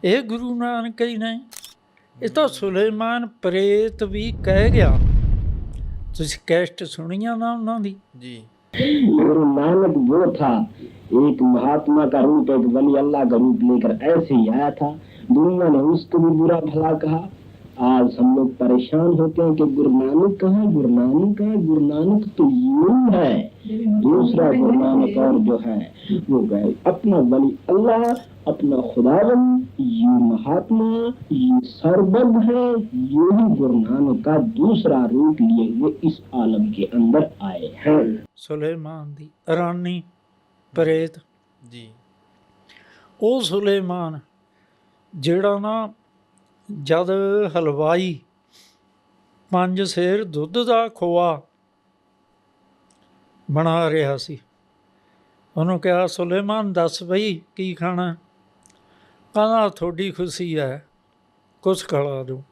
ਇਹ ਗੁਰੂ ਨਾਨਕ ਹੀ ਨੇ ਇਹ ਤਾਂ ਸੁਲੇਮਾਨ ਪ੍ਰੇਤ ਵੀ ਕਹਿ ਗਿਆ ਤੁਸੀਂ ਕੈਸਟ ਸੁਣੀਆਂ ਨਾ ਉਹਨਾਂ ਦੀ ਜੀ गुरु नानक वो था एक महात्मा का रूप एक वली अल्लाह का रूप लेकर ऐसे ही आया था दुनिया ने उसको भी बुरा भला कहा आज हम लोग परेशान होते हैं कि गुरु नानक कहाँ गुरु नानक कहाँ गुरु नानक तो यूं है दूसरा गुरु नानक और जो है वो गए अपना वली अल्लाह अपना खुदावन ये महात्मा ये सर्वज्ञ है यही गुरु नानक का दूसरा रूप लिए हुए इस आलम के अंदर आए हैं ਸੁਲੇਮਾਨ ਦੀ ਰਾਨੀ ਪ੍ਰੇਤ ਜੀ ਉਹ ਸੁਲੇਮਾਨ ਜਿਹੜਾ ਨਾ ਜਦ ਹਲਵਾਈ ਪੰਜ ਸੇਰ ਦੁੱਧ ਦਾ ਖੋਆ ਬਣਾ ਰਿਹਾ ਸੀ। ਉਹਨੂੰ ਕਿਹਾ ਸੁਲੇਮਾਨ ਦੱਸ ਬਈ ਕੀ ਖਾਣਾ? ਕਹਿੰਦਾ ਤੁਹਾਡੀ ਖੁਸ਼ੀ ਹੈ ਕੁਛ ਖਲਾ ਦੋ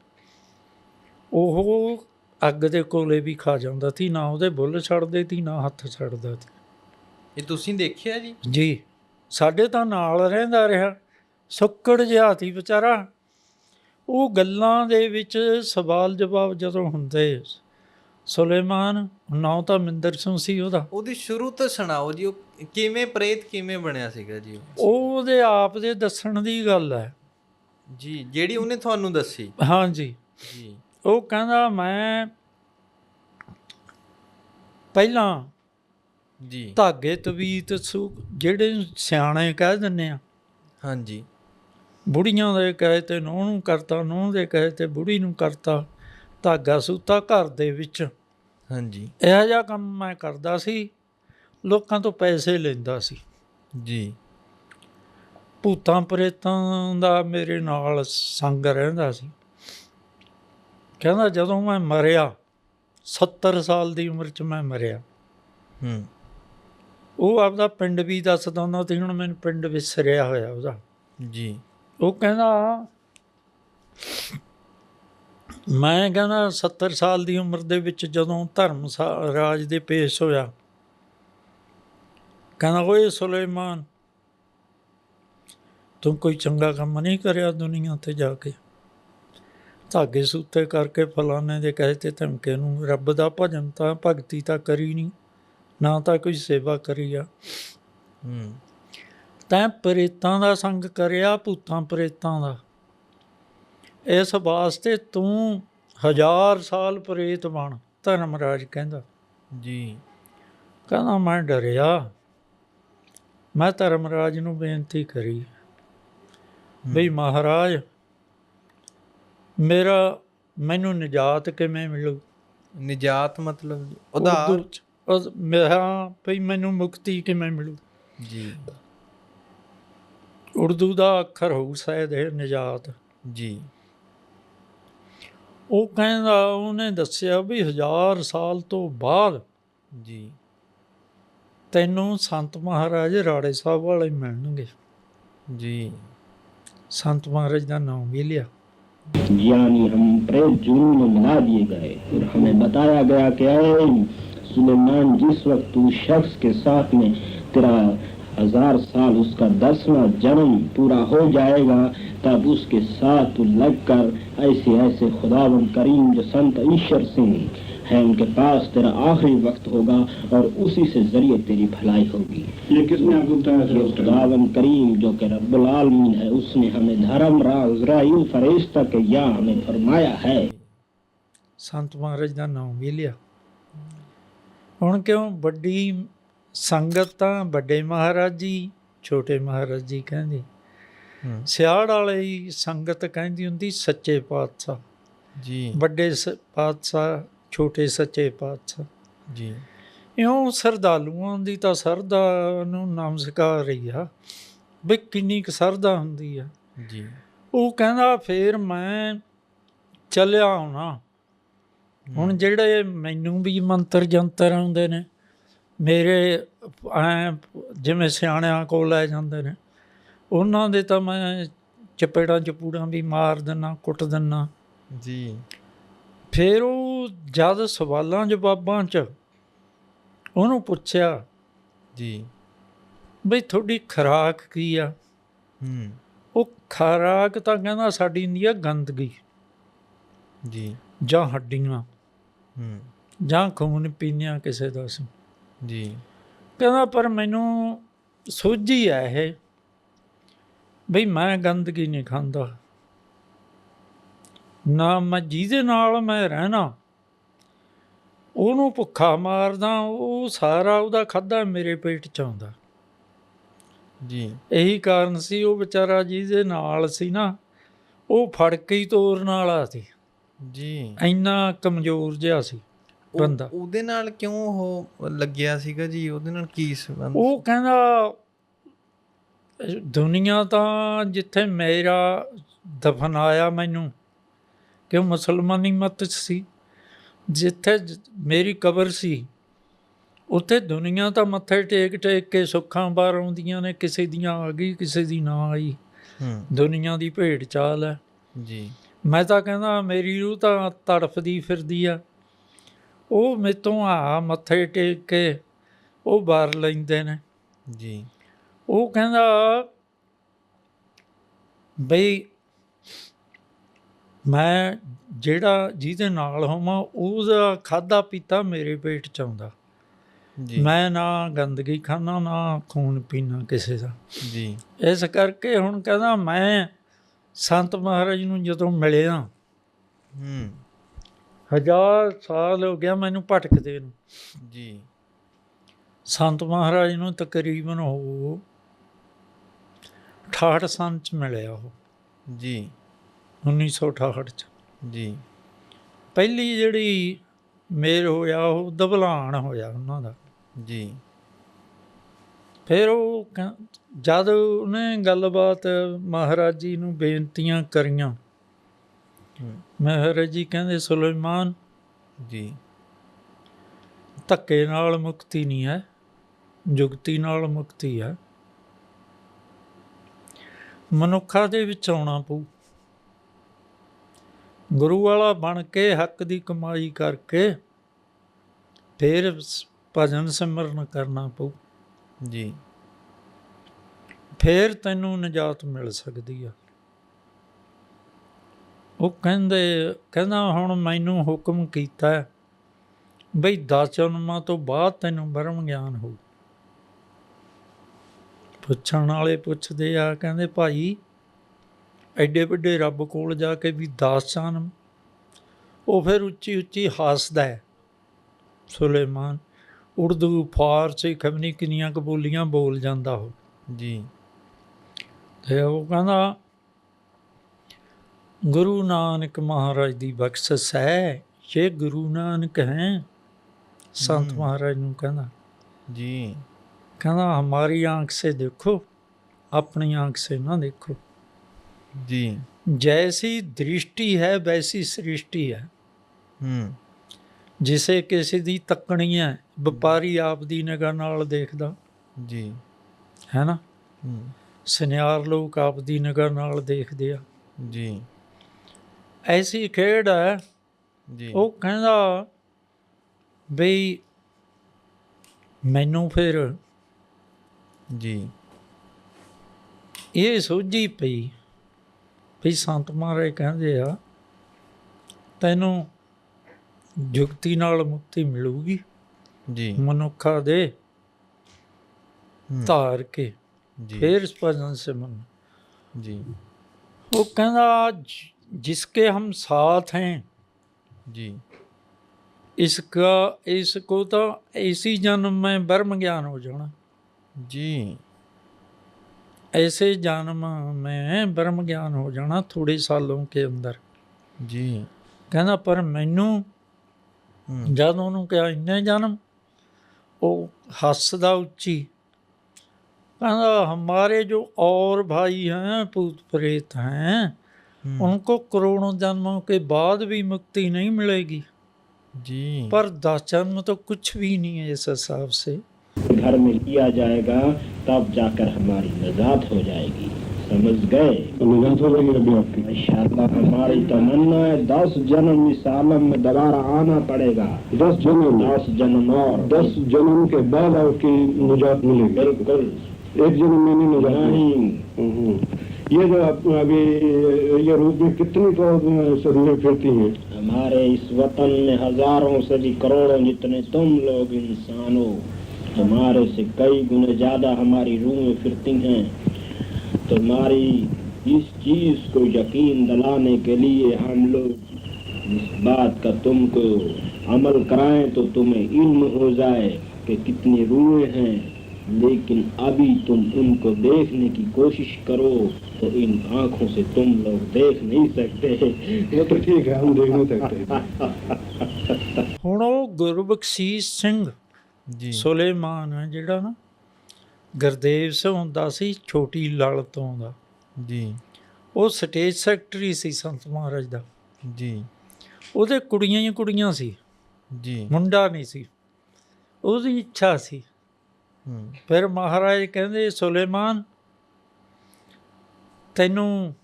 ਉਹ ਅੱਗ ਦੇ ਕੋਲੇ ਵੀ ਖਾ ਜਾਂਦਾ ਸੀ ਨਾ ਉਹਦੇ ਬੁੱਲ ਛੱਡਦੇ ਸੀ ਨਾ ਹੱਥ ਛੱਡਦਾ ਸੀ। ਇਹ ਤੁਸੀਂ ਦੇਖਿਆ ਜੀ? ਜੀ ਸਾਡੇ ਤਾਂ ਨਾਲ ਰਹਿੰਦਾ ਰਿਹਾ। ਸੁੱਕੜ ਜਿਹਾ ਸੀ ਵਿਚਾਰਾ। ਉਹ ਗੱਲਾਂ ਦੇ ਵਿੱਚ ਸਵਾਲ ਜਵਾਬ ਜਦੋਂ ਹੁੰਦੇ ਸੁਲੇਮਾਨ ਨਾਂ ਤਾਂ ਮਿੰਦਰ ਸਿੰਘ ਸੀ ਉਹਦਾ। ਉਹਦੀ ਸ਼ੁਰੂ ਤੋਂ ਸੁਣਾਓ ਜੀ ਉਹ ਕਿਵੇਂ ਪ੍ਰੇਤ ਕਿਵੇਂ ਬਣਿਆ ਸੀਗਾ ਜੀ ਉਹ? ਉਹ ਉਹਦੇ ਆਪ ਦੇ ਦੱਸਣ ਦੀ ਗੱਲ ਹੈ। ਜੀ ਜਿਹੜੀ ਉਹਨੇ ਤੁਹਾਨੂੰ ਦੱਸੀ? ਹਾਂਜੀ। ਜੀ। ਉਹ ਕਹਿੰਦਾ ਮੈਂ ਪਹਿਲਾਂ ਜੀ। ਧਾਗੇ ਤਵੀਤ ਸੁ ਜਿਹੜੇ ਸਿਆਣੇ ਕਹਿ ਦਿੰਨੇ ਆ ਹਾਂਜੀ। ਬੁੜੀਆਂ ਦੇ ਕਹੇ ਤੇ ਨੂੰਹ ਨੂੰ ਕਰਤਾ ਨੂੰਹ ਦੇ ਕਹੇ ਤੇ ਬੁੜੀ ਨੂੰ ਕਰਤਾ ਧਾਗਾ ਸੂਤਾ ਘਰ ਦੇ ਵਿੱਚ। ਹਾਂਜੀ। ਇਹੋ ਜਿਹਾ ਕੰਮ ਮੈਂ ਕਰਦਾ ਸੀ ਲੋਕਾਂ ਤੋਂ ਪੈਸੇ ਲੈਂਦਾ ਸੀ। ਜੀ। ਭੂਤਾਂ ਪ੍ਰੇਤਾਂ ਦਾ ਮੇਰੇ ਨਾਲ ਸੰਗ ਰਹਿੰਦਾ ਸੀ। ਕਹਿੰਦਾ ਜਦੋਂ ਮੈਂ ਮਰਿਆ 70 ਸਾਲ ਦੀ ਉਮਰ 'ਚ ਮੈਂ ਮਰਿਆ। ਹੂੰ। ਉਹ ਆਪਦਾ ਪਿੰਡ ਵੀ ਦੱਸਦਾ ਹੁੰਦਾ ਤੇ ਹੁਣ ਮੈਨੂੰ ਪਿੰਡ ਵਿਸਰਿਆ ਹੋਇਆ ਉਹਦਾ। ਜੀ। ਉਹ ਕਹਿੰਦਾ, ਮੈਂ ਕਹਿੰਦਾ 70 ਸਾਲ ਦੀ ਉਮਰ ਦੇ ਵਿੱਚ ਜਦੋਂ ਧਰਮ ਰਾਜ ਦੇ ਪੇਸ਼ ਹੋਇਆ, ਕਹਿੰਦਾ, ਓਏ ਸੁਲੇਮਾਨ, ਤੂੰ ਕੋਈ ਚੰਗਾ ਕੰਮ ਨਹੀਂ ਕਰਿਆ ਦੁਨੀਆ ਤੇ ਜਾ ਕੇ। ਧਾਗੇ ਸੂਤੇ ਕਰਕੇ ਫਲਾਣੇ ਦੇ ਕਹੇ ਤੇ ਧਮਕੇ ਨੂੰ ਰੱਬ ਦਾ ਭਜਨ ਤਾਂ ਭਗਤੀ ਤਾਂ ਕਰੀ ਨਹੀਂ ਨਾ ਤਾਂ ਕੋਈ ਸੇਵਾ ਕਰੀ ਆ। ਹੂੰ। ਤੈਂ ਪ੍ਰੇਤਾਂ ਦਾ ਸੰਗ ਕਰਿਆ ਭੂਤਾਂ ਪ੍ਰੇਤਾਂ ਦਾ। ਇਸ ਵਾਸਤੇ ਤੂੰ ਹਜ਼ਾਰ ਸਾਲ ਪ੍ਰੇਤ ਬਣ ਧਰਮਰਾਜ ਕਹਿੰਦਾ। ਜੀ। ਕਹਿੰਦਾ ਮੈਂ ਡਰਿਆ। ਮੈਂ ਧਰਮਰਾਜ ਨੂੰ ਬੇਨਤੀ ਕਰੀ। ਬਈ ਮਹਾਰਾਜ ਮੇਰਾ ਮੈਨੂੰ ਨਿਜਾਤ ਕਿਵੇਂ ਮਿਲੂ? ਨਿਜਾਤ ਮਤਲਬ ਉਧਾਰ? ਮੇਰਾ ਭਈ ਮੈਨੂੰ ਮੁਕਤੀ ਕਿਵੇਂ ਮਿਲੂ? ਜੀ। ਉਰਦੂ ਦਾ ਅੱਖਰ ਹੋਊ ਸ਼ਾਇਦ ਇਹ ਨਿਜਾਤ ਜੀ ਉਹ ਕਹਿੰਦਾ ਉਹਨੇ ਦੱਸਿਆ ਵੀ ਹਜ਼ਾਰ ਸਾਲ ਤੋਂ ਬਾਅਦ ਜੀ ਤੈਨੂੰ ਸੰਤ ਮਹਾਰਾਜ ਰਾੜੇ ਸਾਹਿਬ ਵਾਲੇ ਮਿਲਣਗੇ ਜੀ ਸੰਤ ਮਹਾਰਾਜ ਦਾ ਨਾਮ ਵੀ ਲਿਆ यानी हम प्रेत जुनून में मिला दिए गए और हमें बताया गया कि ऐ सुलेमान जिस वक्त तू शख्स के साथ में तेरा हज़ार साल उसका दसवा जन्म पूरा हो जाएगा तब उसके साथ लगकर ऐसे ऐसे खुदावन करीम जो संत ईश्वर सिंह है उनके पास तेरा आखिरी वक्त होगा और उसी से ज़रिए तेरी भलाई होगी। ये किसने आपको बताया खुदावन करीम जो के रब्बुल आलमीन है उसने हमें धर्म राजराइल फरिश्ता के या हमें फरमाया है। संत महाराज का नाम भी लिया। हूँ क्यों बड़ी ਸੰਗਤ ਤਾਂ ਵੱਡੇ ਮਹਾਰਾਜ ਜੀ ਛੋਟੇ ਮਹਾਰਾਜ ਜੀ ਕਹਿੰਦੇ ਸਿਆੜ ਵਾਲੀ ਸੰਗਤ ਕਹਿੰਦੀ ਹੁੰਦੀ ਸੱਚੇ ਪਾਤਸ਼ਾਹ। ਜੀ। ਵੱਡੇ ਪਾਤਸ਼ਾਹ ਛੋਟੇ ਸੱਚੇ ਪਾਤਸ਼ਾਹ। ਜੀ। ਇਉਂ ਸਰਦਾਲੂਆਂ ਦੀ ਤਾਂ ਸਰਦਾ ਨੂੰ ਨਾਮ ਸਿਖਾ ਰਹੀ ਆ ਵੀ ਕਿੰਨੀ ਕੁ ਸਰਦਾ ਹੁੰਦੀ ਆ। ਜੀ। ਉਹ ਕਹਿੰਦਾ ਫੇਰ ਮੈਂ ਚੱਲਿਆ ਆਉਣਾ। ਹੁਣ ਜਿਹੜੇ ਮੈਨੂੰ ਵੀ ਮੰਤਰ ਜੰਤਰ ਆਉਂਦੇ ਨੇ ਮੇਰੇ ਐ ਜਿਵੇਂ ਸਿਆਣਿਆਂ ਕੋਲ ਲੈ ਜਾਂਦੇ ਨੇ। ਉਹਨਾਂ ਦੇ ਤਾਂ ਮੈਂ ਚਪੇੜਾਂ ਚਪੂੜਾਂ ਵੀ ਮਾਰ ਦਿੰਨਾ ਕੁੱਟ ਦਿੰਨਾ। ਜੀ। ਫਿਰ ਉਹ ਜਦ ਸਵਾਲਾਂ ਜਵਾਬਾਂ 'ਚ ਉਹਨੂੰ ਪੁੱਛਿਆ ਜੀ। ਬਈ ਤੁਹਾਡੀ ਖੁਰਾਕ ਕੀ ਆ? ਹੂੰ। ਉਹ ਖਰਾਕ ਤਾਂ ਕਹਿੰਦਾ ਸਾਡੀ ਹੁੰਦੀ ਆ ਗੰਦਗੀ। ਜੀ। ਜਾਂ ਹੱਡੀਆਂ। ਹੂੰ। ਜਾਂ ਖੂਨ ਪੀਣਿਆ ਕਿਸੇ ਦਾ ਸੀ ਜੀ। ਕਹਿੰਦਾ ਪਰ ਮੈਨੂੰ ਸੋਝੀ ਹੈ ਇਹ ਬਈ ਮੈਂ ਗੰਦਗੀ ਨਹੀਂ ਖਾਂਦਾ। ਨਾ ਮੈਂ ਜਿਹਦੇ ਨਾਲ ਮੈਂ ਰਹਿਣਾ ਉਹਨੂੰ ਭੁੱਖਾ ਮਾਰਦਾ ਉਹ ਸਾਰਾ ਉਹਦਾ ਖਾਦਾ ਮੇਰੇ ਪੇਟ ਚ ਆਉਂਦਾ। ਜੀ। ਇਹੀ ਕਾਰਨ ਸੀ ਉਹ ਵਿਚਾਰਾ ਜਿਹਦੇ ਨਾਲ ਸੀ ਨਾ ਉਹ ਫੜ ਕੇ ਹੀ ਤੋਰਨ ਵਾਲਾ ਸੀ। ਜੀ। ਇੰਨਾ ਕਮਜ਼ੋਰ ਜਿਹਾ ਸੀ। ਬੰਦਾ। ਉਹਦੇ ਨਾਲ ਕਿਉਂ ਉਹ ਲੱਗਿਆ ਸੀਗਾ ਜੀ? ਉਹਦੇ ਨਾਲ ਕੀ ਸੰਬੰਧ ਉਹ ਕਹਿੰਦਾ ਦੁਨੀਆ ਤਾਂ ਜਿੱਥੇ ਮੇਰਾ ਦਫਨ ਆਇਆ ਮੈਨੂੰ ਕਿ ਉਹ ਮੁਸਲਮਾਨੀ ਮਤ 'ਚ ਸੀ? ਜਿੱਥੇ ਮੇਰੀ ਕਬਰ ਸੀ ਉੱਥੇ ਦੁਨੀਆ ਤਾਂ ਮੱਥੇ ਟੇਕ ਟੇਕ ਕੇ ਸੁੱਖਾਂ ਬਾਹਰ ਆਉਂਦੀਆਂ ਨੇ ਕਿਸੇ ਦੀਆਂ ਆ ਗਈ ਕਿਸੇ ਦੀ ਨਾ ਆਈ। ਹੂੰ। ਦੁਨੀਆ ਦੀ ਭੇਡ ਚਾਲ ਹੈ। ਜੀ। ਮੈਂ ਤਾਂ ਕਹਿੰਦਾ ਮੇਰੀ ਰੂਹ ਤਾਂ ਤੜਫਦੀ ਫਿਰਦੀ ਆ। ਉਹ ਮੇਤੋਂ ਆ ਮੱਥੇ ਟੇਕ ਕੇ ਉਹ ਬਾਹਰ ਲੈਂਦੇ ਨੇ। ਜੀ। ਉਹ ਕਹਿੰਦਾ ਬਈ ਮੈਂ ਜਿਹੜਾ ਜਿਹਦੇ ਨਾਲ ਹੋਵਾਂ ਉਹਦਾ ਖਾਦਾ ਪੀਤਾ ਮੇਰੇ ਪੇਟ ਚ ਆਉਂਦਾ। ਜੀ। ਮੈਂ ਨਾ ਗੰਦਗੀ ਖਾਣਾ ਨਾ ਖੂਨ ਪੀਣਾ ਕਿਸੇ ਦਾ। ਜੀ। ਇਸ ਕਰਕੇ ਹੁਣ ਕਹਿੰਦਾ ਮੈਂ ਸੰਤ ਮਹਾਰਾਜ ਨੂੰ ਜਦੋਂ ਮਿਲਿਆ ਹੂੰ। ਹਜ਼ਾਰ ਸਾਲ ਹੋ ਗਿਆ ਮੈਨੂੰ ਭਟਕਦੇ ਨੂੰ। ਜੀ। ਸੰਤ ਮਹਾਰਾਜ ਨੂੰ ਤਕਰੀਬਨ ਉਹ 68 ਸੰਨ ਚ ਮਿਲਿਆ ਉਹ। ਜੀ। 1968 ਚ। ਜੀ। ਪਹਿਲੀ ਜਿਹੜੀ ਮੇਲ ਹੋਇਆ ਉਹ ਦਬਲਾਨ ਹੋਇਆ ਉਹਨਾਂ ਦਾ। ਜੀ। ਫਿਰ ਉਹ ਜਦ ਉਹਨੇ ਗੱਲਬਾਤ ਮਹਾਰਾਜ ਜੀ ਨੂੰ ਬੇਨਤੀਆਂ ਕਰੀਆਂ ਹੂੰ ਮਹਾਰਾਜ ਜੀ ਕਹਿੰਦੇ ਸੁਲੇਮਾਨ ਜੀ। ਧੱਕੇ ਨਾਲ ਮੁਕਤੀ ਨਹੀਂ ਹੈ ਜੁਗਤੀ ਨਾਲ ਮੁਕਤੀ ਹੈ। ਮਨੁੱਖਾਂ ਦੇ ਵਿੱਚ ਆਉਣਾ ਪਊ। ਗੁਰੂ ਵਾਲਾ ਬਣ ਕੇ ਹੱਕ ਦੀ ਕਮਾਈ ਕਰਕੇ ਫਿਰ ਭਜਨ ਸਿਮਰਨ ਕਰਨਾ ਪਊ। ਜੀ। ਫਿਰ ਤੈਨੂੰ ਨਜਾਤ ਮਿਲ ਸਕਦੀ ਆ। ਉਹ ਕਹਿੰਦੇ ਕਹਿੰਦਾ ਹੁਣ ਮੈਨੂੰ ਹੁਕਮ ਕੀਤਾ ਹੈ ਬਈ ਦਸ ਜਨਮਾਂ ਤੋਂ ਬਾਅਦ ਤੈਨੂੰ ਬ੍ਰਹਮ ਗਿਆਨ ਹੋਊ। ਪੁੱਛਣ ਵਾਲੇ ਪੁੱਛਦੇ ਆ ਕਹਿੰਦੇ ਭਾਈ ਐਡੇ ਵੱਡੇ ਰੱਬ ਕੋਲ ਜਾ ਕੇ ਵੀ 10 ਜਨਮ ਉਹ ਫਿਰ ਉੱਚੀ ਉੱਚੀ ਹੱਸਦਾ ਹੈ। ਸੁਲੇਮਾਨ ਉਰਦੂ ਫਾਰਸੀ ਖਮਨੀ ਕਿੰਨੀਆਂ ਕੁ ਬੋਲੀਆਂ ਬੋਲ ਜਾਂਦਾ ਉਹ। ਜੀ। ਤੇ ਉਹ ਕਹਿੰਦਾ ਗੁਰੂ ਨਾਨਕ ਮਹਾਰਾਜ ਦੀ ਬਖਸ਼ਿਸ਼ ਹੈ। ਜੇ ਗੁਰੂ ਨਾਨਕ ਹੈ ਸੰਤ। ਮਹਾਰਾਜ ਨੂੰ ਕਹਿੰਦਾ। ਜੀ। ਕਹਿੰਦਾ ਹਮਾਰੀ ਆਂਖ ਸੇ ਦੇਖੋ ਆਪਣੀ ਆਂਖ ਸੇ ਨਾ ਦੇਖੋ। ਜੀ। ਜੈਸੀ ਦ੍ਰਿਸ਼ਟੀ ਹੈ ਵੈਸੀ ਸ੍ਰਿਸ਼ਟੀ ਹੈ। ਹੂੰ। ਜਿਸੇ ਕਿਸੇ ਦੀ ਤੱਕਣੀ ਹੈ ਵਪਾਰੀ ਆਪ ਦੀ ਨਿਗਾਹ ਨਾਲ ਦੇਖਦਾ। ਜੀ। ਹੈ ਨਾ? ਹੂੰ। ਸੁਨਿਆਰ ਲੋਕ ਆਪ ਦੀ ਨਿਗਾਹ ਨਾਲ ਦੇਖਦੇ ਆ। ਜੀ। ਐਸੀ ਖੇਡ ਹੈ ਜੀ। ਉਹ ਕਹਿੰਦਾ ਬਈ ਮੈਨੂੰ ਫਿਰ ਜੀ। ਇਹ ਸੋਝੀ ਪਈ ਵੀ ਸੰਤ ਮਹਾਰਾਜ ਕਹਿੰਦੇ ਆ ਤੈਨੂੰ ਜੁਗਤੀ ਨਾਲ ਮੁਕਤੀ ਮਿਲੂਗੀ। ਜੀ। ਮਨੁੱਖਾ ਦੇ ਧਾਰ ਕੇ ਫਿਰ ਭਜਨ ਸਿਮਨ ਜੀ। ਉਹ ਕਹਿੰਦਾ जिसके हम साथ हैं जी इसका इसको तो इसी जन्म में ब्रह्म ज्ञान हो जाना जी ऐसे जन्म में ब्रह्म ज्ञान हो जाना थोड़े सालों के अंदर जी ਕਹਿੰਦਾ ਪਰ ਮੈਨੂੰ हम्म, ਜਦ ਉਹਨੂੰ ਕਿਹਾ ਇੰਨੇ ਜਨਮ ਉਹ ਹੱਸਦਾ ਉੱਚੀ ਕਹਿੰਦਾ हमारे जो और भाई हैं भूत प्रेत हैं हम्म, उनको करोड़ों जन्मों के बाद भी मुक्ति नहीं मिलेगी। जी। पर दस जन्म तो कुछ भी नहीं है इस हिसाब से। घर में किया जाएगा तब जाकर हमारी निजात हो जाएगी। समझ गए? निजात हो जाएगी रबी आपकी। इंशाल्लाह हमारी तमन्ना है दस जन्म इस आलम में दोबारा आना पड़ेगा। दस जन्म। दस जन्म और। दस जन्म के बाद आपकी निजात मिलेगी। बिल्कुल। एक जन्म में नहीं निजात नहीं। ये जो अभी ये रूप में कितनी तो रूहें फिरती हैं? हमारे इस वतन में हज़ारों से भी करोड़ों जितने तुम लोग इंसान हो तुम्हारे से कई गुने ज़्यादा हमारी रूहें फिरती हैं। तुम्हारी इस चीज़ को यकीन दिलाने के लिए हम लोग इस बात का तुमको अमल कराएँ तो तुम्हें इल्म हो जाए कि कितनी रूहें हैं। लेकिन अभी तुम उनको देखने की कोशिश करो तो इन आंखों से तुम लोग देख नहीं सकते वो तो ठीक है हम देख नहीं सकते ਹੁਣ ਉਹ ਗੁਰਬਖਸ਼ੀਸ਼ ਸਿੰਘ ਜੀ ਸੁਲੇਮਾਨ ਹੈ ਜਿਹੜਾ ਨਾ ਗੁਰਦੇਵ ਸਿੰਘ ਹੁੰਦਾ ਸੀ ਛੋਟੀ ਲਲ ਤੋਂ ਦਾ ਜੀ ਉਹ ਸਟੇਜ ਸੈਕਟਰੀ ਸੀ ਸੰਤ ਮਹਾਰਾਜ ਦਾ ਜੀ ਉਹਦੇ ਕੁੜੀਆਂ ਹੀ ਕੁੜੀਆਂ ਸੀ ਜੀ ਮੁੰਡਾ ਨਹੀਂ ਸੀ ਉਹਦੀ ਇੱਛਾ ਸੀ ਹੂੰ ਫਿਰ ਮਹਾਰਾਜ ਕਹਿੰਦੇ ਸੁਲੇਮਾਨ ਤੈਨੂੰ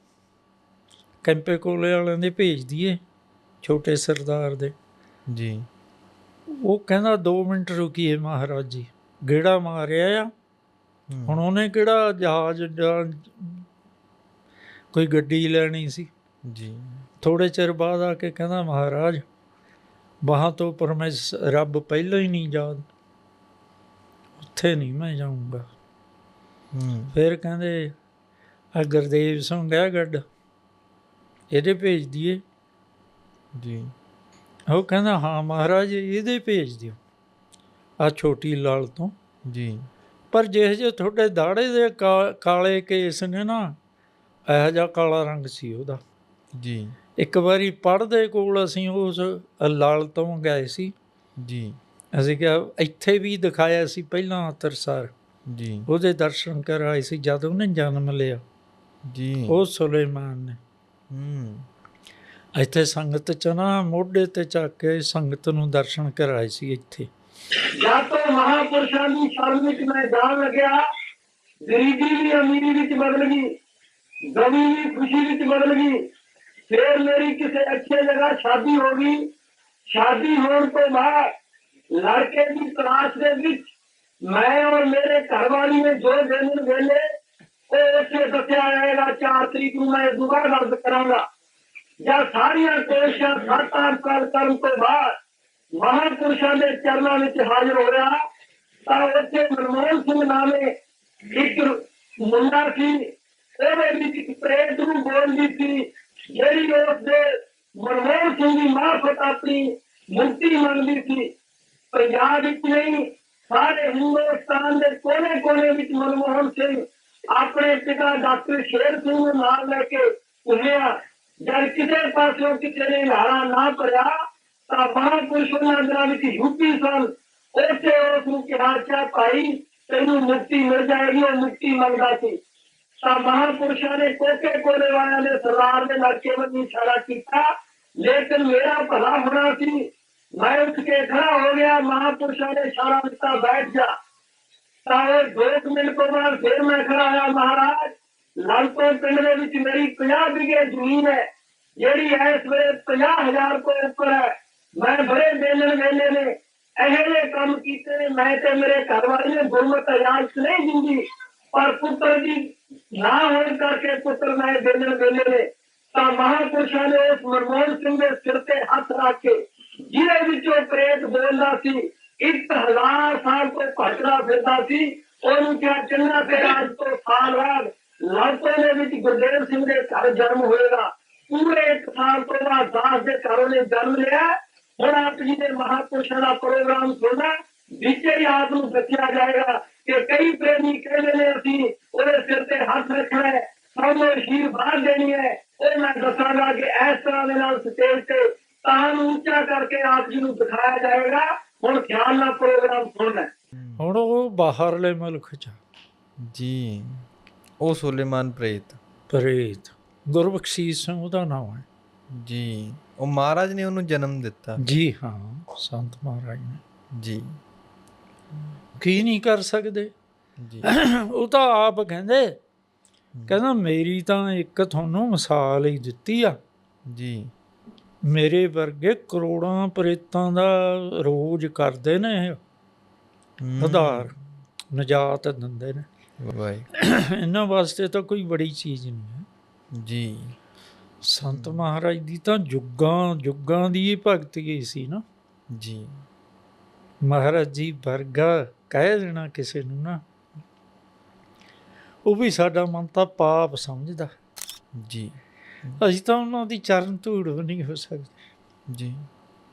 ਕੈਂਪੇ ਕੋਲੇ ਵਾਲਿਆਂ ਦੇ ਭੇਜ ਦਈਏ ਛੋਟੇ ਸਰਦਾਰ ਦੇ। ਜੀ। ਉਹ ਕਹਿੰਦਾ 2 ਮਿੰਟ ਰੁਕੀਏ ਮਹਾਰਾਜ ਜੀ ਗੇੜਾ ਮਾਰਿਆ ਆ। ਹੁਣ ਉਹਨੇ ਕਿਹੜਾ ਜਹਾਜ਼ ਜਾਂ ਕੋਈ ਗੱਡੀ ਲੈਣੀ ਸੀ? ਜੀ। ਥੋੜੇ ਚਿਰ ਬਾਅਦ ਆ ਕੇ ਕਹਿੰਦਾ ਮਹਾਰਾਜ ਵਹਾਂ ਤੋਂ ਪਰਮੇਸ ਰੱਬ ਪਹਿਲਾਂ ਹੀ ਨਹੀਂ ਯਾਦ ਉੱਥੇ ਨਹੀਂ ਮੈਂ ਜਾਊਂਗਾ। ਹੂੰ। ਫਿਰ ਕਹਿੰਦੇ ਆ ਗੁਰਦੇਵ ਸਿੰਘ ਗਿਆ ਗੱਡ ਇਹਦੇ ਭੇਜ ਦਈਏ ਜੀ। ਉਹ ਕਹਿੰਦਾ ਹਾਂ ਮਹਾਰਾਜ ਇਹਦੇ ਭੇਜ ਦਿਓ ਆ ਛੋਟੀ ਲਾਲ ਤੋਂ। ਜੀ। ਪਰ ਜਿਹੇ ਜਿਹੇ ਤੁਹਾਡੇ ਦਾੜੇ ਦੇ ਕਾਲੇ ਕੇਸ ਨੇ ਨਾ ਇਹੋ ਜਿਹਾ ਕਾਲਾ ਰੰਗ ਸੀ ਉਹਦਾ। ਜੀ। ਇੱਕ ਵਾਰੀ ਪੜਦੇ ਕੋਲ ਅਸੀਂ ਉਸ ਲਾਲ ਤੋਂ ਗਏ ਸੀ। ਜੀ। ਅਸੀਂ ਕਿਹਾ ਇੱਥੇ ਵੀ ਦਿਖਾਇਆ ਸੀ ਪਹਿਲਾਂ ਤਰਸਾਰ ਜੀ। ਉਹਦੇ ਦਰਸ਼ਨ ਕਰਾਏ ਸੀ ਜਦ ਉਹਨੇ ਜਨਮ ਲਿਆ। ਜੀ। ਉਹ ਸੁਲੇਮਾਨ ਨੇ। ਹੂੰ। ਇੱਥੇ ਸੰਗਤ ਚ ਨਾ ਮੋਢੇ ਤੇ ਚੱਕ ਕੇ ਸੰਗਤ ਨੂੰ ਦਰਸ਼ਨ ਕਰਾਏ ਸੀ ਇੱਥੇ। ਜਦ ਤੋਂ ਮਹਾਪੁਰਸ਼ਾਂ ਦੀ ਸ਼ਰਨ ਵਿੱਚ ਮੈਂ ਜਾਣ ਲੱਗਿਆ ਗਰੀਬੀ ਵੀ ਅਮੀਰੀ ਵਿੱਚ ਬਦਲ ਗਈ ਗਮੀ ਵੀ ਖੁਸ਼ੀ ਵਿੱਚ ਬਦਲ ਗਈ ਫਿਰ ਮੇਰੀ ਕਿਸੇ ਅੱਛੇ ਜਗ੍ਹਾ ਸ਼ਾਦੀ ਹੋ ਗਈ। ਸ਼ਾਦੀ ਹੋਣ ਤੋਂ ਬਾਅਦ ਲੜਕੇ ਦੀ ਤਲਾਸ਼ ਦੇ ਵਿੱਚ ਮੈਂ ਔਰ ਮੇਰੇ ਘਰ ਵਾਲੀ ਨੇ ਜੋ ਦਿਨ ਵੇਲੇ ਉੱਥੇ ਦੱਸਿਆ ਜਾਏਗਾ 4 ਤਰੀਕ ਨੂੰ ਮੈਂ ਦੁਬਾਰਾ ਦਰਦ ਕਰਾਂਗਾ। ਜਾਂ ਸਾਰੀਆਂ ਕੋਸ਼ਿਸ਼ਾਂ ਸੱਤ ਸਾਲ ਕਰਨ ਤੋਂ ਬਾਅਦ ਮਹਾਂਪੁਰਸ਼ਾਂ ਦੇ ਚਰਨਾਂ ਵਿੱਚ ਹਾਜ਼ਰ ਹੋ ਰਿਹਾ ਤਾਂ ਉੱਥੇ ਮਨਮੋਹਨ ਸਿੰਘ ਨਾਮੇ ਇੱਕ ਮੁੰਡਾ ਸੀ, ਉਹਦੇ ਵਿੱਚ ਇੱਕ ਪ੍ਰੇਤ ਨੂੰ ਬੋਲਦੀ ਸੀ, ਜਿਹੜੀ ਉਸ ਦੇ ਮਨਮੋਹਨ ਸਿੰਘ ਦੀ ਮਾਰਫਤ ਆਪਣੀ ਮੁਕਤੀ ਮੰਗਦੀ ਸੀ। ਪੰਜਾਬ ਵਿੱਚ ਨਹੀਂ ਸਾਰੇ ਹਿੰਦੁਸਤਾਨ ਦੇ ਕੋਨੇ-ਕੋਨੇ ਵਿੱਚ ਮਨਮੋਹਨ ਸਿੰਘ ਆਪਣੇ ਪਿਤਾ ਡਾਕਟਰ ਸ਼ੇਰ ਸਿੰਘ ਨੂੰ ਨਾਲ ਲੈ ਕੇ ਘੁੰਮਿਆ ਜਦ ਕਿਸੇ ਪਾਸਿਓਂ ਕਿਸੇ ਨੇ ਨਾਰਾ ਨਾ ਭਰਿਆ ਤਾਂ ਮਹਾਂਪੁਰਸ਼ ਉਹਨਾਂ ਦਿਨਾਂ ਵਿੱਚ ਯੂਪੀ ਸਨ ਉੱਥੇ ਉਸ ਨੂੰ ਕਿਹਾ ਚਾ ਭਾਈ ਤੈਨੂੰ ਮੁਕਤੀ ਮਿਲ ਜਾਏਗੀ ਉਹ ਮੁਕਤੀ ਮੰਗਦਾ ਸੀ ਤਾਂ ਮਹਾਂਪੁਰਸ਼ਾਂ ਨੇ ਕੋਕੇ ਕੋਲੇ ਵਾਲਿਆਂ ਦੇ ਸਰਦਾਰ ਦੇ ਲੜਕੇ ਵੱਲ ਇਸ਼ਾਰਾ ਕੀਤਾ ਲੇਕਿਨ ਮੇਰਾ ਭਲਾ ਹੋਣਾ ਸੀ ਮੈਂ ਉੱਠ ਕੇ ਖੜਾ ਹੋ ਗਿਆ ਮਹਾਂਪੁਰਸ਼ਾਂ ਨੇ ਇਸ਼ਾਰਾ ਦਿੱਤਾ ਬੈਠ ਜਾ ਤਾਂ ਉਹ ਦੋ ਕੁ ਮਿੰਟ ਤੋਂ ਬਾਅਦ ਫਿਰ ਮੈਂ ਖੜਾ ਆਇਆ ਮਹਾਰਾਜ ਲਲਤੋਂ ਪਿੰਡ ਦੇ ਵਿੱਚ ਮੇਰੀ 50 ਵਿਗੇ ਜ਼ਮੀਨ ਹੈ ਜਿਹੜੀ ਇਸ ਵੇਲੇ 50000 ਤੋਂ ਉੱਪਰ ਹੈ ਮੈਂ ਬੜੇ ਦੇਣ ਵੇਲੇ ਨੇ ਇਹੋ ਜਿਹੇ ਕੰਮ ਕੀਤੇ ਨੇ ਮੈਂ ਤੇ ਮੇਰੇ ਘਰ ਵਾਲੇ ਨੇ ਗੁਰਮਤ ਇਜਾਜ਼ਤ ਨਹੀਂ ਦਿੰਦੀ ਪਰ ਪੁੱਤਰ ਦੀ ਨਾ ਹੋਣ ਕਰਕੇ ਪੁੱਤਰ ਮੈਂ ਦੇਣ ਵੇਲੇ ਨੇ ਤਾਂ ਮਹਾਂਪੁਰਸ਼ਾਂ ਨੇ ਉਸ ਮਨਮੋਹਨ ਸਿੰਘ ਦੇ ਸਿਰ ਤੇ ਹੱਥ ਰੱਖ ਕੇ ਜਿਹਦੇ ਵਿੱਚੋਂ ਪ੍ਰੇਤ ਬੋਲਦਾ ਸੀ, ਇੱਕ ਹਜ਼ਾਰ ਸਾਲ ਤੋਂ ਭਟਕਦਾ ਫਿਰਦਾ ਸੀ, ਉਹਨੂੰ ਕਿਹਾ, ਚੰਗਾ ਤੇਰਾ ਅੱਜ ਤੋਂ ਸਾਲ ਬਾਅਦ ਲਾਟੋ ਦੇ ਵਿੱਚ ਗੁਰਦੇਵ ਸਿੰਘ ਦੇ ਘਰ ਜਨਮ ਹੋਏਗਾ। ਪੂਰੇ ਇੱਕ ਸਾਲ ਤੋਂ ਬਾਅਦ ਦਾਸ ਦੇ ਘਰ ਉਹਨੇ ਜਨਮ ਲਿਆ। ਹੁਣ ਆਪ ਜੀ ਦੇ ਮਹਾਪੁਰਸ਼ਾਂ ਦਾ ਪ੍ਰੋਗਰਾਮ ਸੁਣਨਾ, ਵਿੱਚੇ ਆਪ ਨੂੰ ਦੱਸਿਆ ਜਾਏਗਾ ਕਿ ਕਈ ਪ੍ਰੇਮੀ ਕਹਿੰਦੇ ਨੇ, ਅਸੀਂ ਉਹਦੇ ਸਿਰ ਤੇ ਹੱਥ ਰੱਖਣਾ ਹੈ, ਸਾਨੂੰ ਅਸ਼ੀਰਵਾਦ ਦੇਣੀ ਹੈ। ਉਹ ਮੈਂ ਦੱਸਾਂਗਾ ਕਿ ਇਸ ਤਰ੍ਹਾਂ ਦੇ ਨਾਲ ਸਟੇਜ ਤੇ ਤਾਂ ਉੱਚਾ ਕਰਕੇ ਆਪ ਜੀ ਨੂੰ ਦਿਖਾਇਆ ਜਾਏਗਾ ਹੁਣ ਖਿਆਲ ਨਾਲ ਪ੍ਰੋਗਰਾਮ ਸੁਣਨਾ। ਹੁਣ ਉਹ ਬਾਹਰਲੇ ਮੁਲਕ ਚ। ਜੀ ਉਹ ਸੁਲੇਮਾਨ ਪ੍ਰੇਤ। ਪ੍ਰੇਤ। ਗੁਰਬਖਸ਼ੀਸ਼ ਸਿੰਘ ਉਹਦਾ ਨਾਮ ਹੈ। ਜੀ ਉਹ ਮਹਾਰਾਜ ਨੇ ਉਹਨੂੰ ਜਨਮ ਦਿੱਤਾ। ਜੀ ਹਾਂ ਸੰਤ ਮਹਾਰਾਜ ਨੇ। ਜੀ। ਕੀ ਨਹੀਂ ਕਰ ਸਕਦੇ? ਜੀ। ਉਹ ਤਾਂ ਆਪ ਕਹਿੰਦੇ ਕਹਿੰਦਾ ਮੇਰੀ ਤਾਂ ਇੱਕ ਤੁਹਾਨੂੰ ਮਿਸਾਲ ਹੀ ਦਿੱਤੀ ਆ। ਜੀ। ਮੇਰੇ ਵਰਗੇ ਕਰੋੜਾਂ ਪ੍ਰੇਤਾਂ ਦਾ ਰੋਜ਼ ਕਰਦੇ ਨੇ ਇਹ। ਆਧਾਰ ਨਜਾਤ ਦਿੰਦੇ ਨੇ। ਵਾਹਿ। ਇਹਨਾਂ ਵਾਸਤੇ ਤਾਂ ਕੋਈ ਬੜੀ ਚੀਜ਼ ਨਹੀਂ ਹੈ। ਜੀ। ਸੰਤ ਮਹਾਰਾਜ ਦੀ ਤਾਂ ਜੁਗਾਂ ਜੁਗਾਂ ਦੀ ਹੀ ਭਗਤੀ ਸੀ ਨਾ। ਜੀ। ਮਹਾਰਾਜ ਜੀ ਵਰਗਾ ਕਹਿ ਦੇਣਾ ਕਿਸੇ ਨੂੰ ਨਾ। ਉਹ ਵੀ ਸਾਡਾ ਮਨ ਤਾਂ ਪਾਪ ਸਮਝਦਾ। ਜੀ। ਅਸੀਂ ਤਾਂ ਉਹਨਾਂ ਦੀ ਚਰਨ ਧੂੜ ਵੀ ਨਹੀਂ ਹੋ ਸਕਦੇ। ਜੀ।